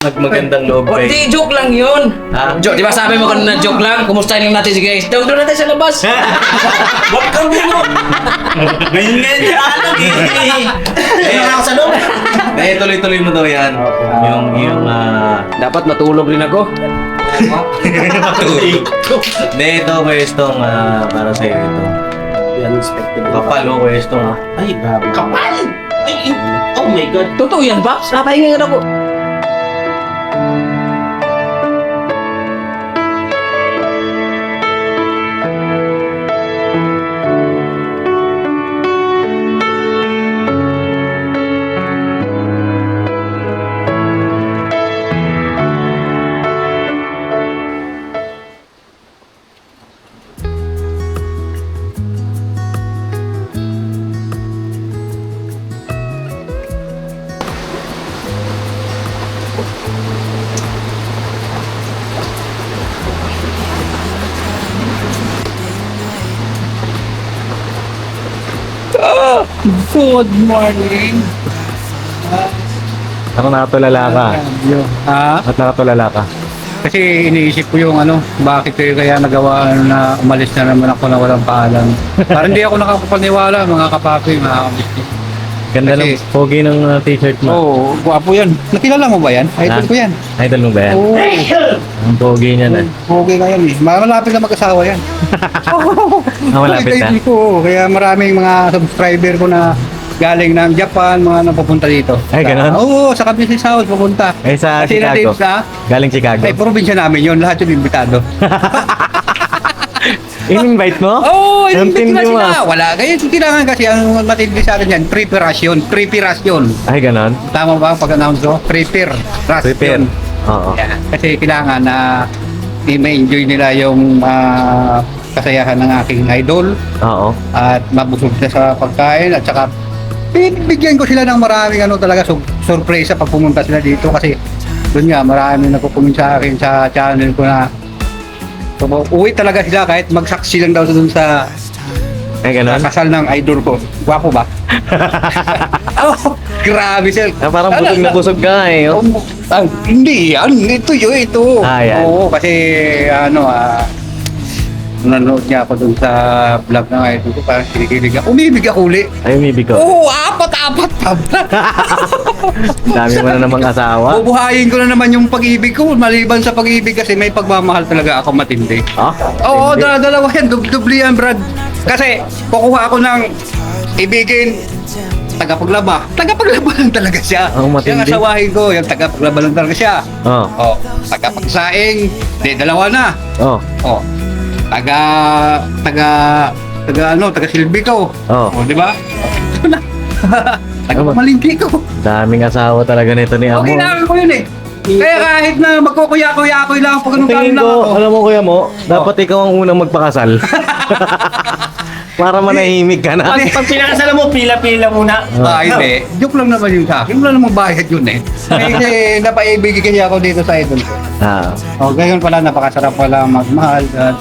Nagmagandang loob Oh, kay... di, joke lang yun. Ah? Joke, di ba sabi mo kanina joke lang? Kumustahin lang natin si guys. Doon doon natin sa labas. Wag kang mo! Ngayon ngayon alam eh! Ano lang sa loob? Eh, tuloy-tuloy mo daw yan. Yung, yung, ah... Dapat matulog rin ako. Hindi, ito, Westong, ah, para sa'yo ito. Unexpected. Kapal, oh, Westong. ah. Ay, grabe. Kapal! Ay, oh my God. Totoo yan, Paps. Napahinga nga ako. Good morning. Ako nakatulala ka. Ah, At nakatulala ka. kasi iniisip ko yung ano, bakit kayo kaya nagawa na umalis na naman ako na walang paalam. Parang hindi ako nakakapaniwala mga kapapi, mga kabisnes. Ganda ng Kasi- pogi ng uh, t-shirt mo. Oo, oh, guwapo yan. Nakilala mo ba yan? Idol ko yan. Idol mo ba yan? Oo. Ang pogi niya na. Okay ka yan eh. Malapit na mag-asawa yan. Ah, malapit na. Idol ko. Kaya maraming mga subscriber ko na galing ng Japan, mga napupunta dito. Ay, ganun? Oo, sa Business House pupunta. Eh, sa Kasi Chicago. na, Galing Chicago. ay, probinsya namin yun. Lahat yung imbitado. In-invite mo? Oo, oh, tindi na sila. ah. Wala. Kaya kailangan kasi ang matindi sa atin yan, preparation. Preparation. Ay, ganon. Tama ba ang pag-announce ko? Prepare. Prepare. Oo. Yan. Kasi kailangan na i-enjoy nila yung ah, kasayahan ng aking idol Oo. at mabusog na sa pagkain at saka bibigyan ko sila ng maraming ano talaga sur- surprise pag pumunta sila dito kasi doon nga maraming nagko-comment sa akin sa channel ko na so, uwi talaga sila kahit magsaksi lang daw doon sa Ay, sa ganon. kasal ng idol ko. Gwapo ba? oh, grabe sir. Ah, parang busog na busog ka eh. Oh. Oh, ah, hindi yan. Ito yun, ito. Ah, yan. Oo, kasi ano, ah, nanonood niya ako dun sa vlog ng idol ko. Parang kinikilig ako. Umibig ako uli. Ay, umibig ko. Oo, apat-apat pa. Dami mo na namang asawa. Bubuhayin ko na naman yung pag-ibig ko. Maliban sa pag-ibig kasi may pagmamahal talaga ako matindi. Ah? Oo, Hindi. dala-dalawa yan. Dub-dubli yan, Brad. Kasi, kukuha ako ng ibigin tagapaglaba. Tagapaglaba lang talaga siya. Ang matindi. Yung asawahin ko, yung tagapaglaba lang talaga siya. Oo. Oh, tagapagsaing, di dalawa na. Oo. Oh, taga, taga, taga ano, taga silbi ko. Oo. Oh, di ba? Ito na. taga malingki ko. Daming asawa talaga nito ni Amo. Okay lang ko yun eh. Kaya kahit na magkukuya-kuya-kuya lang pag anong Tingin lang ko, ako. alam mo kuya mo, dapat ikaw ang unang magpakasal. Para manahimik ka na. Pag, pag pinakasala mo, pila-pila muna. Ah, hindi. Joke lang naman yun sa akin. Wala namang bayad yun eh. Kasi napaibigay kasi ako dito sa idol ko. Ah. O, gayon pala, napakasarap pala magmahal. At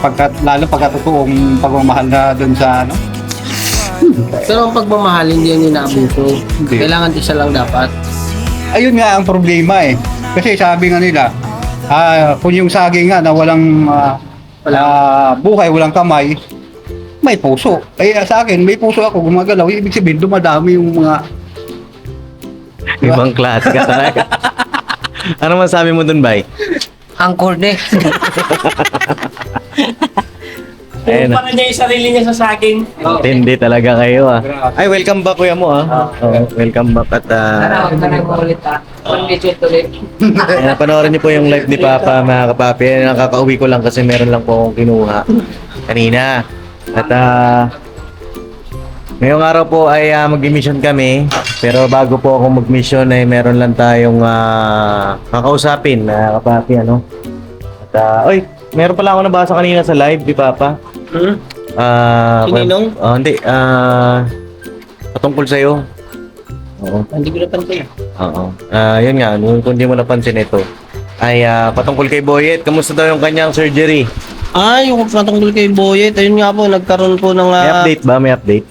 pagkat, lalo pagkatotoong pagmamahal na dun sa ano. Pero ang pagmamahal, hindi yan inaabuso. Hindi. Kailangan isa lang dapat. Ayun nga ang problema eh. Kasi sabi nga nila, ah, kung yung saging nga na walang ah, ah, buhay, walang kamay, may puso. Eh sa akin, may puso ako gumagalaw. Ibig sabihin, dumadami yung mga Ibang klase ka talaga. ano man sabi mo dun, Bay? Ang corny. Ayun na. Para niya yung sarili niya sa saging. Tindi talaga kayo ah. Ay, welcome back kuya mo ah. Oo, welcome back at ah, Huwag ka nang ulit. One visit ulit. Ayan, panoorin niyo po yung live ni Papa mga kapapi. Ayan, Nakakauwi ko lang kasi meron lang po akong kinuha kanina. At ah ngayong araw po ay ah, mag-mission kami. Pero bago po ako mag-mission ay meron lang tayong ah, kakausapin na kapapi ano. At ah, oy, meron pala ako nabasa kanina sa live ni Papa. Hmm? Ah, Si Ninong? ah, hindi. Ah, patungkol sa'yo. Oo. Hindi ko napansin. Oo. Ah, yun nga, kung kung di mo napansin ito, ay ah, patungkol kay Boyet, kamusta daw yung kanyang surgery? Ah, yung patungkol kay Boyet, ayun nga po, nagkaroon po ng... May ah, update ba? May update?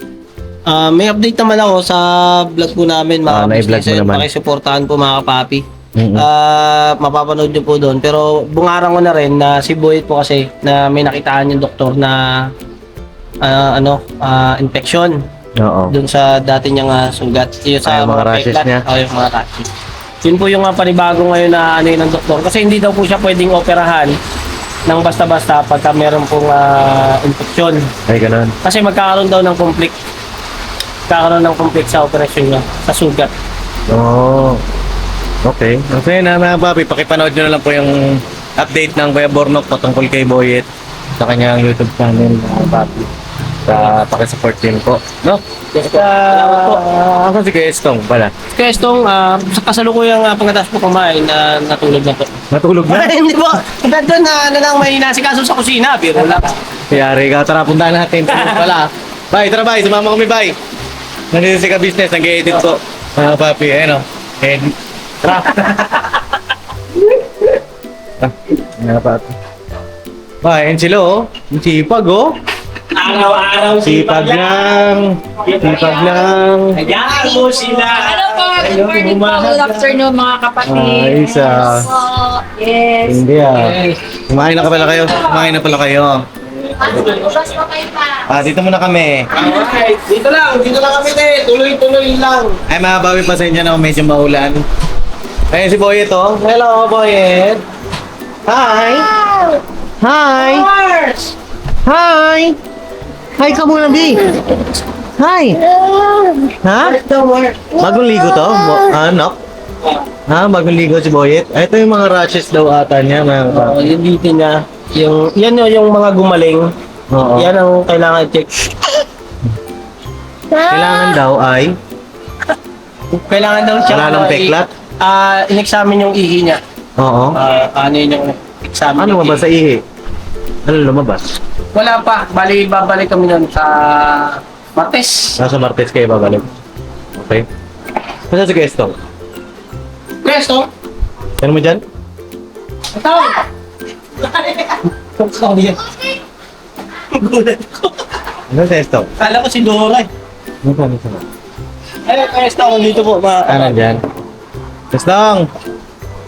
ah, may update naman ako sa vlog po namin, mga Ah, na-vlog mo naman. Pakisuportahan po mga kapapi. Mm-mm. Ah, mapapanood nyo po doon. Pero bungaran ko na rin na si Boyet po kasi na may nakitaan yung doktor na ah, ano, ah, infection Oo. doon sa dati niyang ah, sugat. Yung Ay, yung mga rashes peklat. niya. Oh, yung mga rashes. Yun po yung uh, panibago ngayon na ano yun ng doktor. Kasi hindi daw po siya pwedeng operahan ng basta-basta pagka meron pong ah, infection. Ay, ganun. Kasi magkakaroon daw ng conflict. Magkakaroon ng conflict sa operasyon niya, sa sugat. Oo. Okay. Okay na mga papi, pakipanood nyo na lang po yung update ng Kuya Bornok patungkol kay Boyet sa kanyang YouTube channel mga papi. Sa pakisupport din po. No? Yes, salamat po. Uh, ako si Kuya Estong pala. Kaya itong uh, sa kasalukuyang uh, pagkatapos po kumain na natulog na po. Natulog na. Hindi po. Nandun na, na lang may nasikaso sa kusina. Biro lang. Yari ka, tara puntahan natin. Pala. Bye, tara bye. Sumama kami bye. Nandito si ka-business, nag-edit po. Mga papi, ayun o. Edit. Tara. Ah, mga papi. Bye, ayun sila oh. Ang sipag oh. Araw-araw Sipag lang. Sipag lang. Hayaan mo sila. Ano po? Good morning po. Good afternoon mga kapatid. Ayos ah. Po. Yes. Hindi ah. Kumain na ka pala kayo. Kumain na pala kayo. Bukas po kayo pa. Ah, dito muna kami. Alright, dito lang. Dito lang kami, te. Tuloy-tuloy lang. Ay, mga bawi, pasensya na kung medyo maulan. Ayun si Boyet, oh. Hello, Boyet. Hi. Hi. Hi. Hi ka muna, B. Hi. Ha? Bagong ligo to? Bo- ano? Ha? Bagong ligo si Boyet? Ay, ito yung mga rashes daw ata niya, mga ka. Oh, yung dito niya. Yung, yan yung, yung mga gumaling. Oo. Yan ang kailangan i-check. Kailangan daw ay Kailangan daw siya. wala nang i- peklat. Ah, in-examine yung ihi niya. Oo. Ah, ano yun yung examine Ano yung lumabas sa ihi? Ano lumabas? Wala pa. Bali, babalik kami nun sa Martes. Nasa Martes kayo babalik. Okay. Masa si Kesto? Presto, Ano mo dyan? ito. Sorry. Gulat ko. Ano si Kesto? Kala ko si Dora. eh. Ano pa? Ano pa? Ay, Presto, dito po. Ma Ah, nandyan. Kestong!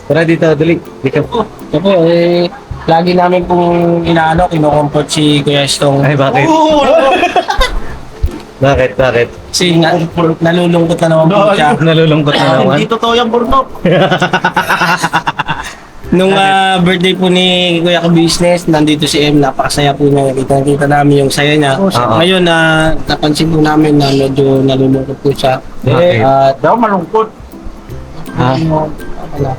Tara dito, dali. Dito. Ito po, eh, lagi namin pong inaano, kinukomport si Kuya Estong. Ay, bakit? Bakit? Bakit? Kasi na, nalulungkot na naman po siya. Nalulungkot na naman. Hindi totoo yung burnok. Nung ah, birthday po ni Kuya ko business, nandito si M, napakasaya po niya. Kita kita namin yung saya niya. Oo. Ngayon na napansin po namin na medyo nalulungkot po siya. Bakit? At daw malungkot. Ha? Wala.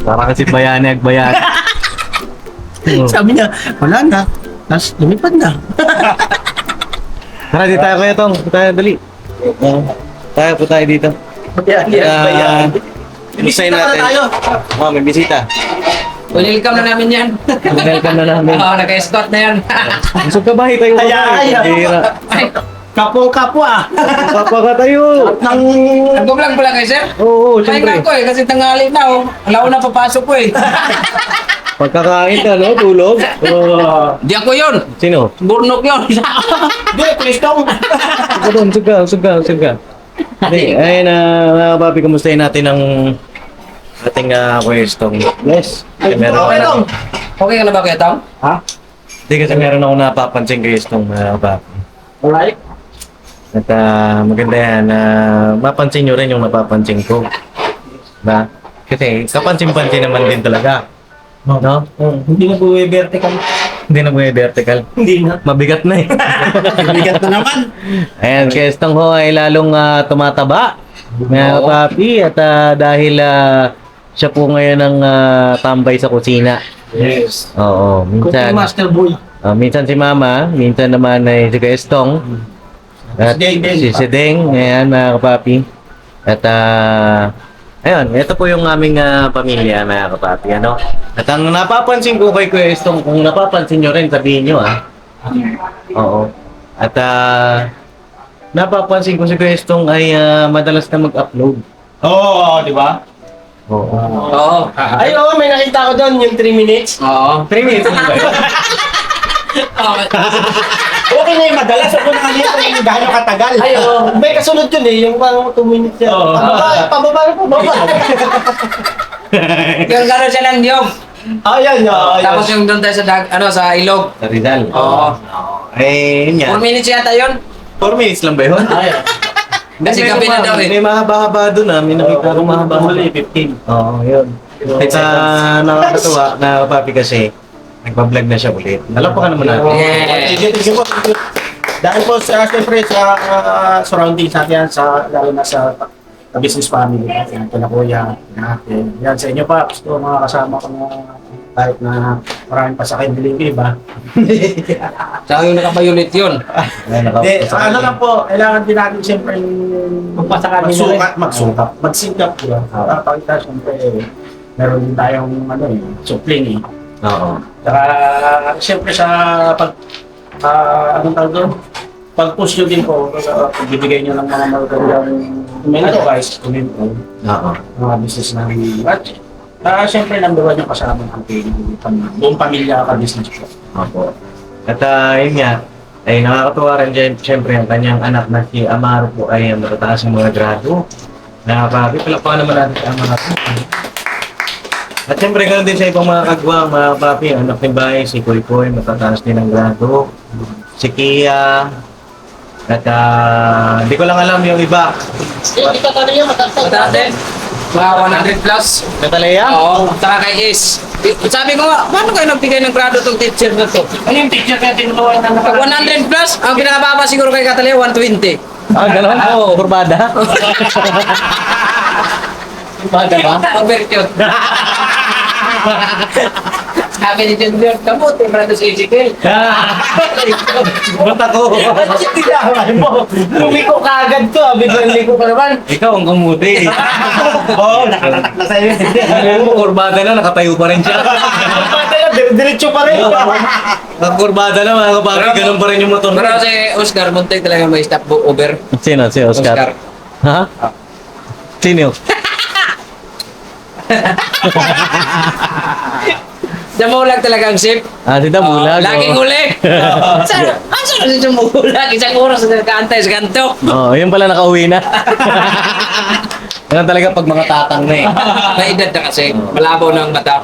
Para kasi bayani ag bayani. Sabi niya, wala na. Tapos lumipad na. Tara, dito tayo kuya tong. Dito tayo, dali. Tayo po tayo dito. Yan, yan, Ah, yan. Bisita natin. tayo. Oh, may bisita. Welcome na namin yan. Welcome na namin. Oo, naka-escort na yan. Busog ka ba? Tayo ka ba? ay, ay. Kapwa-kapwa. Papa ka tayo. Nang... Nagbo-vlog pala kayo, sir? Oo, Pahinga siyempre. ko eh, kasi tanghali na oh. Alaw na papasok ko eh. Pagkakain ka, no? Tulog. Oh. Di ako yun. Sino? Burnok yun. Hindi, Kristong. Ikaw doon, suga, suga, suga. Hey, ayun na, mga papi, kumustahin natin ang ating uh, kwestong. Yes. Kasi meron Okay ako lang. na, Okay ka na ba, Kuya Tom? hindi kasi meron ako napapansin kwestong mga papi. Alright. At ah, maganda yan, uh, mapansin nyo rin yung napapansin ko. Ba? Kasi kapansin-pansin naman din talaga. No? Hindi na po vertical. Hindi na buhay vertical. Hindi na. Mabigat na eh. Bigat na naman. Ayan, Kestong ho ay lalong ah, tumataba. Mga papi, at ah, dahil ah, siya po ngayon ang ah, tambay sa kusina. Yes. Oo, Cooking minsan, Master Boy. ah, minsan si Mama, minsan naman ay si Kestong. At Si Deng, Deng. si, si Deng, ayan mga kapapi. At ah, ayun, ito po yung aming ah, pamilya mga kapapi. Ano? At ang napapansin ko kay Kuya Estong, kung napapansin nyo rin, sabihin nyo ah. Oo. At ah, napapansin ko si Kuya Estong ay ah, madalas na mag-upload. Oo, di ba? Oo. Oo. Ay, oo, may nakita ko doon yung 3 minutes. Oo. 3 minutes? Okay. Okay na yung madalas. Ako na kanya kung gaano katagal. Ay, oo. May kasunod yun eh, yung parang 2 minutes yan. Oo. Pababa, pababa pababa. Yung gano'n siya ng niyog. Ayan, ayan. Tapos yung doon tayo sa, dag, ano, sa ilog. Sa Rizal. Oo. Eh, yun 4 nga. minutes yata yun. 4 minutes lang ba yun? Kasi May gabi na daw eh. May mahaba-haba doon ah. May nakita ko mahaba. Huli, 15. Oo, yun. At uh, nakakatuwa na papi kasi nagpa-vlog na siya ulit. Alam pa ka naman natin. Sige, sige po. Dahil po sa siyempre sa uh, surroundings natin yan, sa, lalo na sa sa business family natin, kina kuya, natin. Yan sa inyo pa, gusto mga kasama ko na kahit na maraming pasakay bilingki ba? Saka yung nakabayulit yun. Hindi, ano lang po, kailangan din natin siyempre Magpasakali magsukat, magsukat, magsingkap, di ba? Para pakita siyempre, meron din tayong ano eh, supling eh. Oo. Saka, siyempre sa pag, ah, anong tawag doon? Pag-push nyo din po, sa pagbibigay nyo ng mga magandang advice, comment po, Oo. mga business namin. At, ah, siyempre, number one yung kasama natin, yung pam- buong pamilya ka business po. Opo. At uh, yun nga, ay nakakatuwa rin dyan, syempre, ang kanyang anak na si Amaro po ay matataas ng mga grado. Nakakabi, palakpakan naman natin si Amaro. At syempre, ganoon din sa ibang mga kagwang, mga papi, anak ni Bay, si Koy Koy, matataas din ang grado. Si Kia, at ah, hindi ko lang alam yung iba. Dati, mga 100 plus. Natalaya? Oo, saka kay Ace. Sabi ko nga, paano kayo nagbigay ng grado tong teacher na to? Ano yung teacher kaya tinutuwa na Pag 100 plus, ang pinakababa siguro kay Catalina, 120. Ah, gano'n? Oo. Kurbada? Baga ba? Cute. Sabi ni Junior, kabuti mo na to si Ezekiel. Ba't ako? Hindi na mo. Lumiko ka agad to, ah. biglang liko pa naman. Ikaw ang kamuti. Oo, nakatatak na sa'yo. Alam mo, kurbada na, nakatayo pa rin siya. Diretso pa rin. Ang kurbada na, mga kapatid, ganun pa rin yung motor Pero si Oscar, muntik talaga may stop over. Sino? Si Oscar. Ha? Sino? Damulag talaga ang ship. Ah, si Damulag. Oh, laging huli. Saan? Ah, saan si Damulag? Isang oras na nagkaantay sa kanto. Oo, oh, yun pala nakauwi na. Ganun talaga pag mga tatang na eh. May edad na kasi. Malabaw ng mata.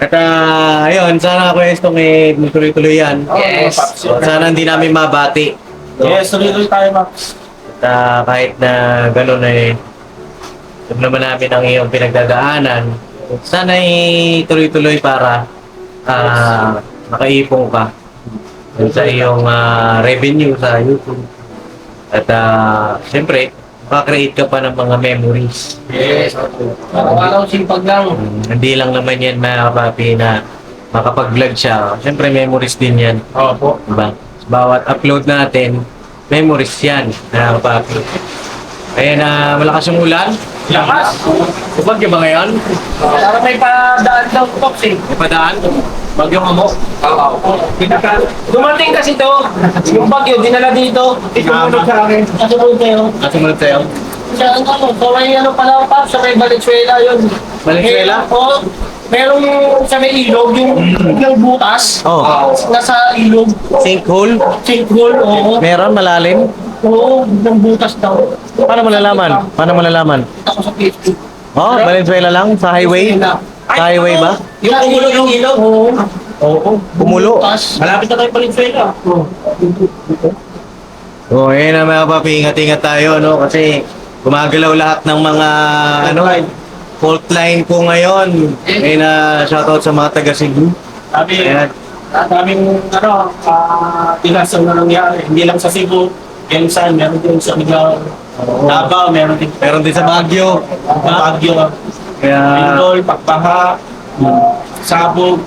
At ah, ayun, sana ako estong eh, tuloy-tuloy yan. Yes. So, sana hindi namin mabati. Yes, tuloy-tuloy tayo, Max. At ah, kahit na gano'n eh, alam naman namin ang iyong pinagdadaanan, sana eh, tuloy-tuloy para ah, makaipong ka sa iyong ah, revenue sa YouTube. At ah, siyempre, makakreate ka pa ng mga memories. Yes. Araw-araw simpag lang. Mm, hindi lang naman yan mga kapapi na makapag-vlog siya. Siyempre, memories din yan. Opo. Diba? Bawat upload natin, memories yan, mga kapapi. Kaya na malakas yung ulan. Lakas. Bagyo ba ngayon? Para may padaan daw, Pops eh. May padaan? Bagyong amo? Oo. Dumating kasi to, yung bagyo, dinala dito, itumunod sa akin. Kasunod kayo. Nasumunod sa'yo? Sa ano, sa may ano pala, Pops, sa may Valenzuela yun. Valenzuela? Eh, Oo. merong sa may ilog, yung, yung butas. Oh. Nasa ilog. Sinkhole? Sinkhole, oo. Meron, malalim? Oo, yung butas daw. Paano malalaman? Paano malalaman? Ako sa Facebook. Oh, Valenzuela lang? Sa highway? Sa highway ba? Yung kumulo yung ilog. Oo. Oo. Kumulo? Malapit na tayo Valenzuela. Oo. Oo, oh, yun na mga papi, ingat-ingat tayo, no? Kasi gumagalaw lahat ng mga, ano, fault line po ngayon. Kaya na shoutout sa mga taga Cebu. Sabi, Ayan. daming ano, uh, disaster na nangyari. Hindi lang sa Cebu, Gensan, meron din sa Miguel. Davao, meron din. Meron din sa Baguio. Baguio. Kaya, Pindol, Pagbaha, Sabog.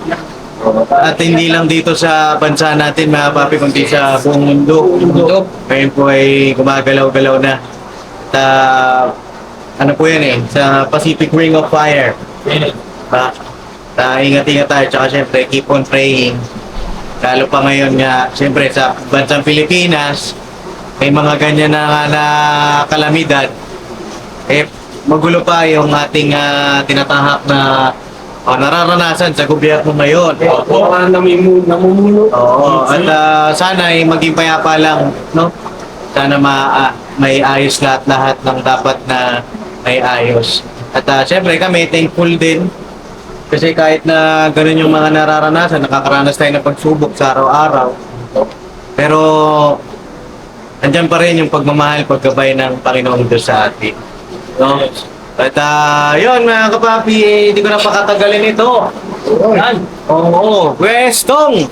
at hindi lang dito sa bansa natin mga papi, kundi sa buong mundo. Mundo. Ngayon po ay gumagalaw-galaw na. At ah, ano po yan eh, sa Pacific Ring of Fire. Ba? Ta, ingat-ingat tayo, tsaka syempre, keep on praying. Lalo pa ngayon nga, syempre sa bansang Pilipinas, may mga ganyan na, na kalamidad. Eh, magulo pa yung ating ah, tinatahak na oh, nararanasan sa gobyerno ngayon. Opo, uh, namimu- namumuno. Oo, at ah, sana ay maging payapa lang, no? Sana ma ah, may ayos lahat-lahat ng dapat na may ayos. At ah, syempre kami, thankful din. Kasi kahit na ganun yung mga nararanasan, nakakaranas tayo ng pagsubok sa araw-araw. Pero, andyan pa rin yung pagmamahal, paggabay ng Panginoong Diyos sa atin. No? At ah, yun mga kapapi, eh, hindi ko na pakatagalin ito. Yan. Oo, Westong!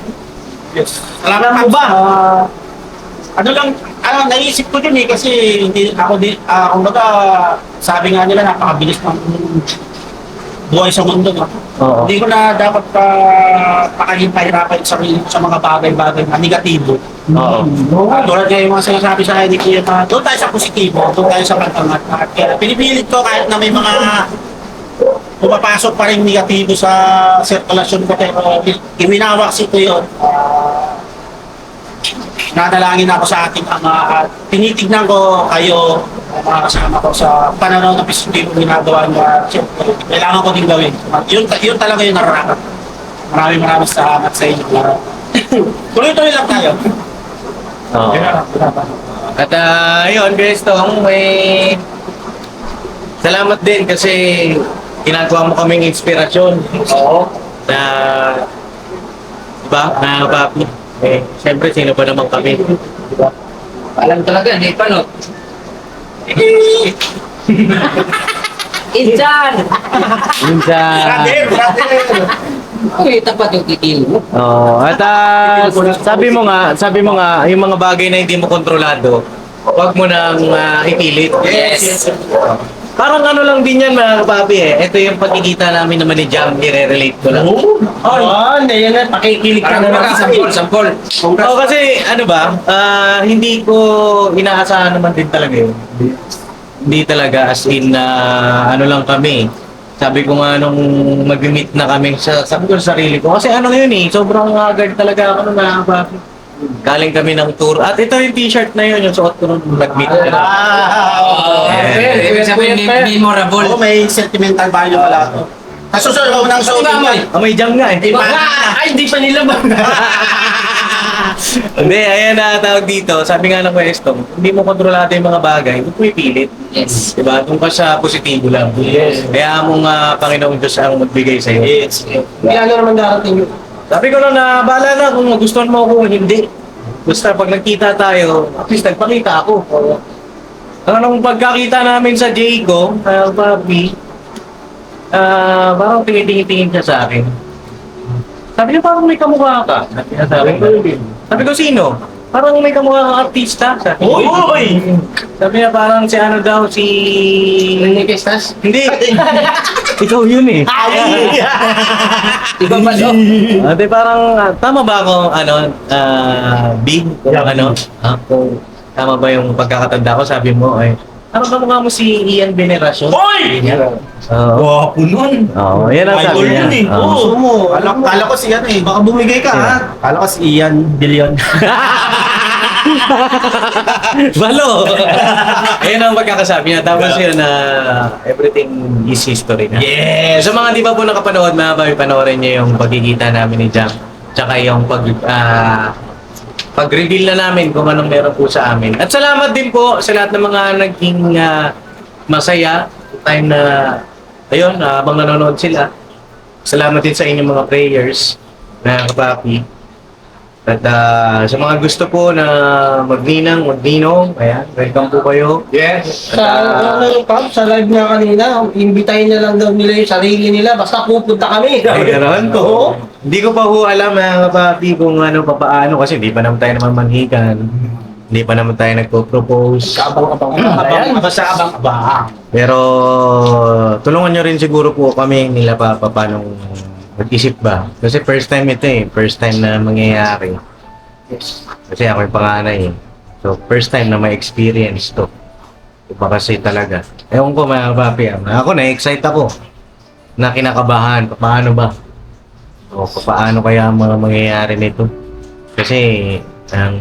Yes. Salamat mo ba? ano lang, ano, naisip ko din eh, kasi hindi, ako din, ah, kumbaga, sabi nga nila, napakabilis ng buhay sa mundo. Oo. Hindi ko na dapat pa pakahintahirapan yung sarili ko sa mga bagay-bagay na negatibo. Oo. Ah, tulad nga yung mga sinasabi sa akin, ni na doon tayo sa positibo, doon tayo sa pagtangat. At kaya pinipilit ko kahit na may mga pumapasok pa rin negatibo sa sirkulasyon ko pero iwinawaks ko yun. Ah, nadalangin ako sa ating ama at tinitignan ko kayo mga kasama ko sa pananaw ng positibo ginagawa niyo at siyempre, kailangan ko din gawin. Yun, yun talaga yung nararapat. Maraming maraming salamat sa inyo. Tuloy-tuloy lang tayo. Oo. Yun lang, salamat. At ah, yun, Bestong, may salamat din kasi ginagawa mo kaming inspirasyon. Oo. Na, diba, na papi. Eh, siyempre, sino ba naman kami? Diba? Alam talaga, hindi pa no. Insan! Minsan. Brother, brother! Uy, tapat yung titil mo. Oo. At ah, sabi mo nga, sabi mo nga, yung mga bagay na hindi mo kontrolado, huwag mo nang ah, ipilit. Yes. Parang ano lang din yan mga kapapi eh. Ito yung pagkikita namin naman ni Jam, i-relate ko lang. Oh, hindi yan na, pakikilig ka na lang. Sampol, sampol. Oo, kasi ano ba, ah, hindi ko inaasahan naman din talaga yun. Hindi talaga as in na ano lang kami. Sabi ko nga nung mag-meet na kami sa sabi ko sa sarili ko kasi ano yun eh, sobrang haggard talaga ako nung nakakapapit. Galing kami ng tour. At ito yung t-shirt na yun, yung suot ko nung nag-meet ka ibig sabihin, mem- memorable. Oo, may sentimental value pala ito. Nasusunod ko ng suot ba, Moy? Ah, may jam nga eh. Ah, Ay, hindi pa nila ba? Hindi, ayan na tawag dito. Sabi nga ng Westong, hindi mo kontrolado yung mga bagay, huwag mo ipilit. Yes. Diba? Doon ka sa positibo lang. Yes. Kaya mong uh, Panginoong Diyos ang magbigay sa'yo. Yes. Hindi ano naman darating yun. Sabi ko lang na, bahala na kung magustuhan mo ako hindi. Basta pag nagkita tayo, at least nagpakita ako. Ang anong pagkakita namin sa Jayco, uh, Papi, ah parang tingin-tingin siya sa akin. Sabi niya, parang may kamukha ka. Ko, sabi ko, sino? Parang may kamukha kang artista. Sabi ko, Uy! Sabi niya, parang si ano daw, si... Rinig Estas? Hindi! Ikaw yun eh. Iba ba no? Ate, parang, ah, tama ba ako, ano, ah, big? Kung Yeah, ano? Ah, kung tama ba yung pagkakatanda ko, sabi mo, eh, parang kamukha mo si Ian Veneracion. Hoy! Oo. Gwapo nun. Oo, yan ang sabi Idol niya. yun eh. Oo. Oo mo. Kala, kala ko si ano eh. Baka bumigay ka ha. Kala ko si Ian Billion. Balo! Ayan ang pagkakasabi niya. Tapos yun na everything is history na. yes! Sa mga di ba po nakapanood, mga babi, panoorin niyo yung pagkikita namin ni Jam. Tsaka yung pag, ah, pag-reveal na namin kung anong meron po sa amin. At salamat din po sa lahat ng mga naging ah, masaya. Time na, ayun, ah, habang nanonood sila. Salamat din sa inyong mga prayers na kapapi. At ah, sa mga gusto po na magninang, magninong, ayan, welcome po kayo. Yes! Sa ano yung pub, sa live nga kanina, imbitahin na lang daw nila yung sarili nila, basta pupunta kami. Ay, gano'n? Oo. Hindi ko pa ho alam mga kapapi kung ano pa paano kasi hindi pa naman tayo naman manhikan. Hindi pa naman tayo nagpo-propose. Abang-abang. Ayan. Basta abang-abang. Pero tulungan nyo rin siguro po kami nila pa pa paano mag-isip ba. Kasi first time ito eh. First time na mangyayari. Yes. Kasi ako yung panganay eh. So first time na may experience to. Iba kasi talaga. Ewan ko mga kapapi. ah. Ako na-excite ako. Na kinakabahan. Paano ba? O paano kaya ang mga mangyayari nito? Kasi ang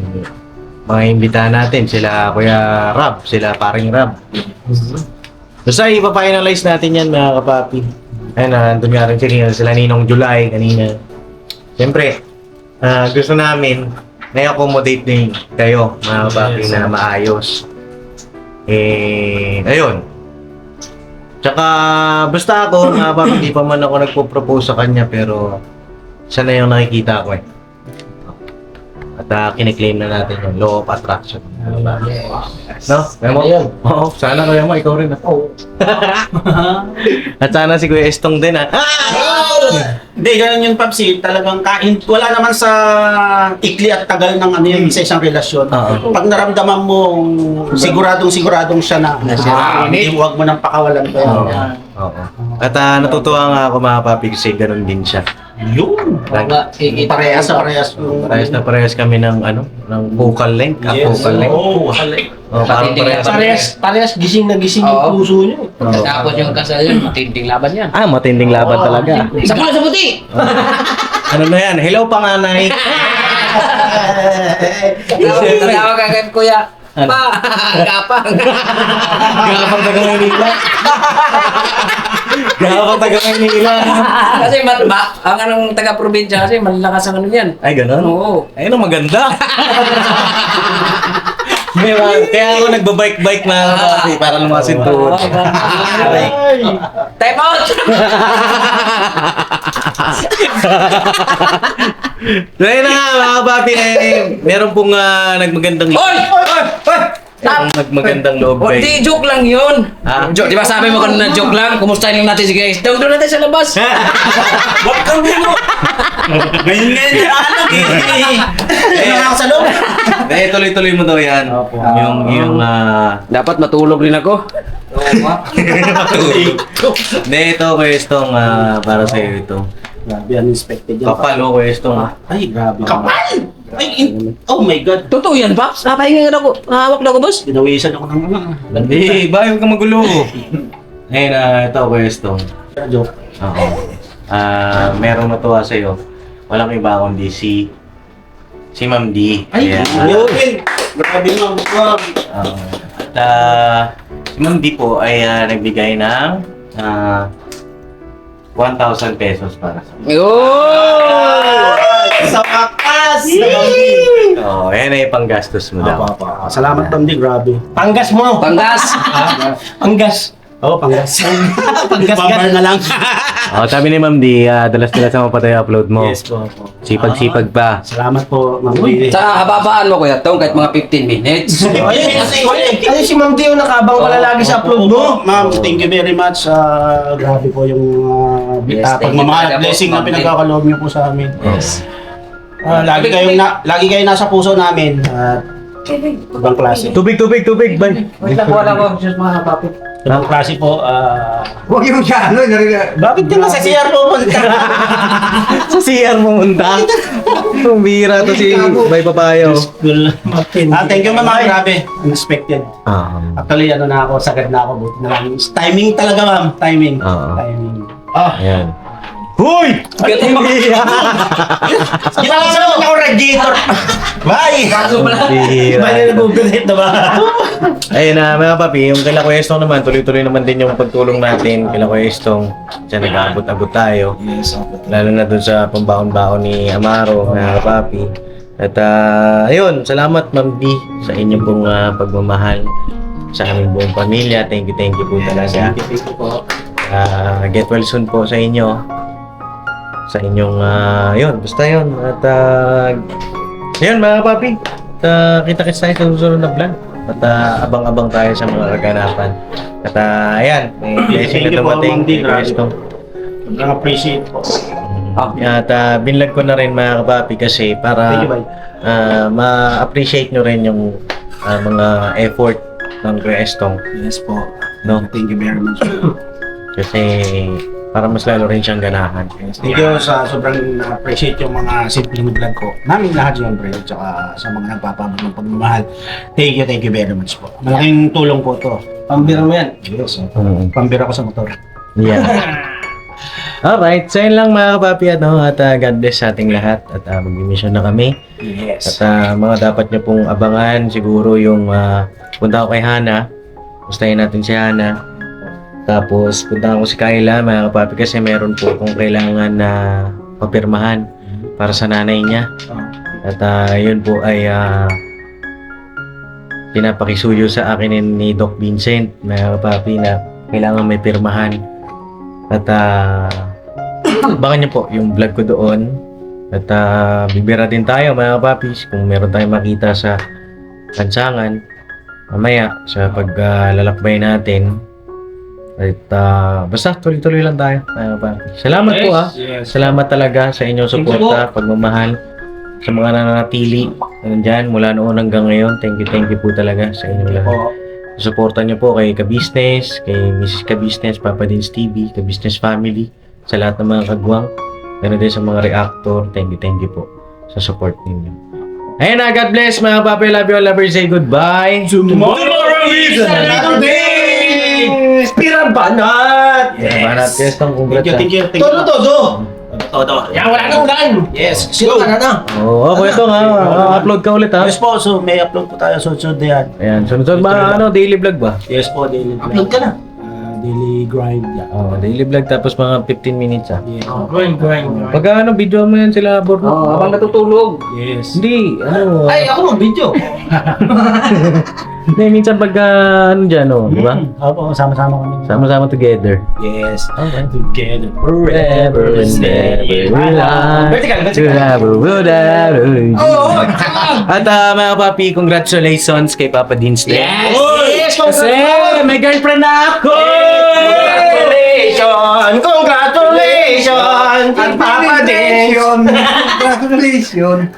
mga imbitahan natin, sila Kuya Rab, sila paring Rab. Basta ipa-finalize natin yan mga kapapi. Ayun na, andun nga rin sila, sila Ninong July kanina. Siyempre, ah, gusto namin na accommodate din kayo mga kapapi Yes, na maayos. Eh, ayun. Tsaka, basta ako, nga pa, hindi pa man ako nagpo-propose sa kanya, pero siya na yung nakikita ko eh. At uh, kiniklaim na natin yung law of attraction. No? Memo? Oo, sana kaya mo, ikaw rin. ah. At sana si Kuya Estong din ah. Hindi, ganun yung Papsi. Talagang kain, wala naman sa ikli at tagal ng ano yung isa isang relasyon. Oo. Pag naramdaman mo, siguradong siguradong siya na. Ah, hindi, huwag mo nang pakawalan pa yan. Oo. Oo. At ah, natutuwa nga ako mga papi kasi ganun din siya. Yun. Kikita. Parehas sa parehas. Parehas na parehas kami ng ano, ng vocal length, ah, Yes. vocal length. Oo. Oh, parang Matindi parehas. nga. Parehas, parehas gising na gising yung puso niyo. Tapos yung kasal yun, matinding laban yan. Ah, matinding laban talaga. Sa pula sa puti! Ano na yan? Hello panganay. Tawag kay kuya. Pa, gapang. Gapang taga Maynila. Gapang taga Maynila. kasi mat ba, ang anong taga-probinsya kasi malakas ang ano yan. Ay, ganun? Oo. Ayun ang maganda. May mga- Kaya ako nagbabike-bike na kasi para lumasin tuhod. Time out! Dahil na nga, mga papi, eh, meron pong ah, nagmagandang loob. Oy! Oy! Oy! Meron nagmagandang loob Oh, kay... di, joke lang yun. Ah? Joke, di ba sabi mo kanina joke lang? Kumustahin lang natin si guys. Doon doon natin sa labas. Wag kang mo. Ngayon ngayon na alam eh. Ano ako sa loob? Eh, tuloy-tuloy mo daw yan. Yung, yung, ah... Dapat matulog rin ako. Hindi, ito, Kuya Estong, ah, para sa'yo ito. Grabe, unexpected yan. Kapal, oh, Kuya Estong. ah. Ay, grabe. Kapal! Ay, in- oh my God. Totoo yan, Paps. Napahinga na ako. Nahawak na ako, boss. Ginawisan ako ng mga. Hindi, ba, huwag kang magulo. Ngayon, ah, ito, Estong. Joke. Oo. Ah, merong natuwa sa'yo. Walang iba kundi si si Ma'am D. Ay, Ayan. grabe. Grabe nga. Grabe. Oo. at ah, si Ma'am D po ay ah, nagbigay ng ah, 1,000 pesos para sa Oh! Sa wakas! Oo, oh, yan ay panggastos mo daw. Apa, apa. Salamat, Ma'am D. Grabe. Panggas mo! Panggas! Panggas! Oo, panggas. Panggas Bumper na lang. Oh, sabi ni Ma'am D, ah, dalas-dalas ang mapatay upload mo. Yes po. po. Sipag-sipag pa. Salamat po, Ma'am D. Sa hababaan mo, Kuya Tong, kahit mga 15 minutes. Ayun, kasi Ay, si Ma'am Dio, nakabang pala lagi sa upload mo. Ma'am, thank you very much. Ah, grabe po yung uh, Yes, ah, thank you pagmamahal talaga at po, blessing na Ma'am D. pinagkakaloob niyo po sa amin. Yes. Ah, lagi kayong na, lagi kayong nasa puso namin. At ibang klase. Tubig, tubig, tubig, bay. Wait lang, wala ko. Just mga kapapit. Ibang klase po. ah Huwag yung siya, ano, narinig. bakit ka nasa CR po? Sa CR pumunta. Bira to si Bay Papayo. ah, thank you, ma'am. Ah, Grabe. Unexpected. Ah. Actually, ano na ako, sagad na ako. Buti na lang. Timing talaga, ma'am. Timing. Oo. Timing. Ah, Ayan. Hoy! ginawa sa naman ako radiator. Bye! Bira. Bye na nag-overheat na ba? Ayun na, mga papi, yung kila Kuya Estong naman, tuloy-tuloy naman din yung pagtulong natin kila Kuya Estong. Siya nag-aabot-abot tayo. Yes, Lalo na dun sa pambaon-baon ni Amaro, mga papi. At ah, ayun, salamat Ma'am D sa inyong pong ah, pagmamahal sa aming buong pamilya. Thank you, thank you po talaga. Thank you po. Ah, get well soon po sa inyo. Sa inyong, ah, yun, basta yun. At, uh, yun mga papi. At, ah, kita-kits tayo sa susunod na vlog. At ah, abang-abang tayo sa mga kaganapan. At uh, ayan, may blessing na dumating. Kay. Cristo. Appreciate po. At uh, binlag ko na rin mga kapapi kasi para ah, ma-appreciate nyo rin yung ah, mga effort ng Kuya Estong. Yes po. No? Thank you very much. Kasi para mas lalo rin siyang ganahan. Thank you sa sobrang na-appreciate yung mga simpleng vlog ko. Namin lahat yung bro, tsaka sa mga nagpapabot ng pagmamahal. Thank you, thank you very much po. Malaking tulong po to. Pambira mo yan. Yes. Mm. Pambira ko sa motor. Yeah. Alright, so yun lang mga kapapi ano, at ah, God bless sa ating lahat at uh, mag-mission na kami. Yes. At ah, mga dapat nyo pong abangan siguro yung ah, punta ko kay Hana. Gustahin natin si Hana. Tapos punta ko si Kyla mga kapapi kasi meron po kung kailangan na papirmahan para sa nanay niya. At ah, yun po ay ah, pinapakisuyo sa akin ni Doc Vincent mga kapapi na kailangan may pirmahan. At ah, abangan niyo po yung vlog ko doon. At ah, bibira din tayo mga papis kung meron tayong makita sa kansangan mamaya sa paglalakbay natin. At ah, basta tuloy-tuloy lang tayo papis. Salamat po ah. Salamat talaga sa inyong suporta, pagmamahal sa mga nananatili nandyan mula noon hanggang ngayon. Thank you, thank you po talaga sa inyong lahat. Po. Suporta niyo po kay Ka-Business, kay Mrs. Ka-Business, Papa Dins TV, Ka-Business Family, sa lahat ng mga kagwang. Ganoon din sa mga reactor. Thank you, thank you po sa support ninyo. Ayun na, God bless mga papi. Love you all. Love you. Say goodbye. Tomorrow is another day! Spiran banat! Yes. Banat Quezon, congrats. Thank you, thank you, thank you. Todo, todo. Todo. Yan, wala na ulan! Yes, Sino ka na na? Oo, oh, ito nga. upload ka ulit ha. Yes po, so may upload po tayo sa sunod na yan. Ayan, sunod-sunod ba? Ano, daily vlog ba? Yes po, daily Upload ka na. Ah, daily grind. Yeah. Oh, daily vlog tapos mga 15 minutes ah. Yeah. Grind, grind, grind. Pag ano, video mo yan sila, Borno. Oo, habang natutulog. Yes. Hindi, ano. Ay, ako mag-video. Hindi, minsan pag ah, ano dyan, oh, di ba? Mm, Opo, sama-sama kami. Sama-sama together. Yes. Together. Forever and ever will I Vertical, vertical. Forever will I Oo, At ah, mga papi, congratulations kay Papa Dins din. Yes! Yes! Kasi may girlfriend na ako! Congratulations! Congratulations! Papa Dins! Congratulations!